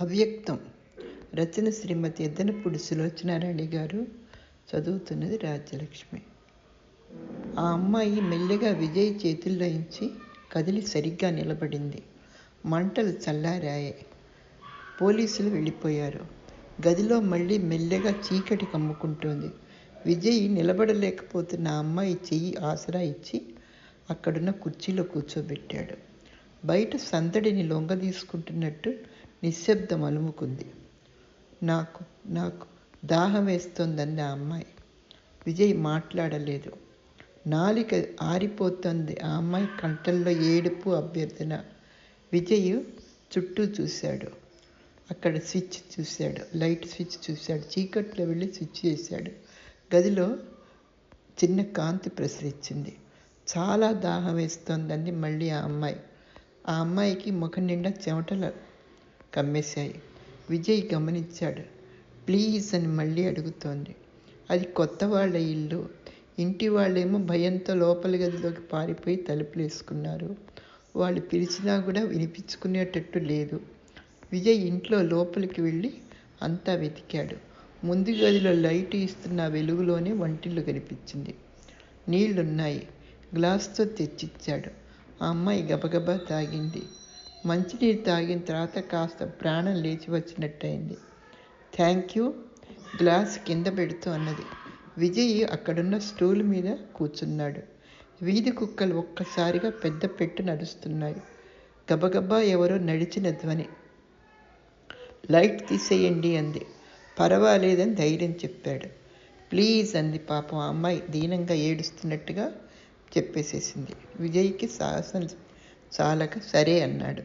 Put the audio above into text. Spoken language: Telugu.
అవ్యక్తం. రచన శ్రీమతి ఎద్దనపూడి సులోచనారాణి గారు చదువుతున్నది రాజ్యలక్ష్మి. ఆ అమ్మాయి మెల్లగా విజయ్ చేతుల్లో ఇంచి కదిలి సరిగ్గా నిలబడింది. మంటలు చల్లారాయే. పోలీసులు వెళ్ళిపోయారు. గదిలో మళ్ళీ మెల్లగా చీకటి కమ్ముకుంటోంది. విజయ్ నిలబడలేకపోతున్న అమ్మాయి చెయ్యి ఆసరా ఇచ్చి అక్కడున్న కుర్చీలో కూర్చోబెట్టాడు. బయట సందడిని లొంగ తీసుకుంటున్నట్టు నిశ్శబ్దం అలుముకుంది నాకు నాకు దాహం వేస్తోందంది ఆ అమ్మాయి. విజయ్ మాట్లాడలేదు. నాలిక ఆరిపోతోంది ఆ అమ్మాయి కంటల్లో ఏడుపు అభ్యర్థన. విజయ్ చుట్టూ చూశాడు. అక్కడ స్విచ్ చూశాడు. లైట్ స్విచ్ చూశాడు. చీకట్లో వెళ్ళి స్విచ్ చేశాడు. గదిలో చిన్న కాంతి ప్రసరించింది చాలా దాహం వేస్తోందండి మళ్ళీ ఆ అమ్మాయి. ఆ అమ్మాయికి ముఖం నిండా చెమటలు కమ్మేశాయి విజయ్ గమనించాడు. ప్లీజ్ అని మళ్ళీ అడుగుతోంది. అది కొత్త వాళ్ళ ఇల్లు. ఇంటి వాళ్ళేమో భయంతో లోపలి గదిలోకి పారిపోయి తలుపులు వేసుకున్నారు. వాళ్ళు పిలిచినా కూడా వినిపించుకునేటట్టు లేదు. విజయ్ ఇంట్లో లోపలికి వెళ్ళి అంతా వెతికాడు. ముందు గదిలో లైట్ ఇస్తున్న వెలుగులోనే వంటిల్లు కనిపించింది. నీళ్ళున్నాయి. గ్లాస్తో తెచ్చిచ్చాడు. ఆ అమ్మాయి గబగబా తాగింది. మంచినీరు తాగిన తర్వాత కాస్త ప్రాణం లేచి వచ్చినట్టయింది. Thank you. గ్లాస్ కింద పెడుతూ అన్నది. విజయ్ అక్కడున్న స్టూల్ మీద కూర్చున్నాడు. వీధి కుక్కలు ఒక్కసారిగా పెద్ద పెట్టు నడుస్తున్నాయి. గబగబా ఎవరో నడిచిన ధ్వని. లైట్ తీసేయండి అంది. పర్వాలేదని ధైర్యం చెప్పాడు. ప్లీజ్ అంది పాపం ఆ అమ్మాయి దీనంగా ఏడుస్తున్నట్టుగా చెప్పేసేసింది. విజయ్కి సాహసం చాలక సరే అన్నాడు.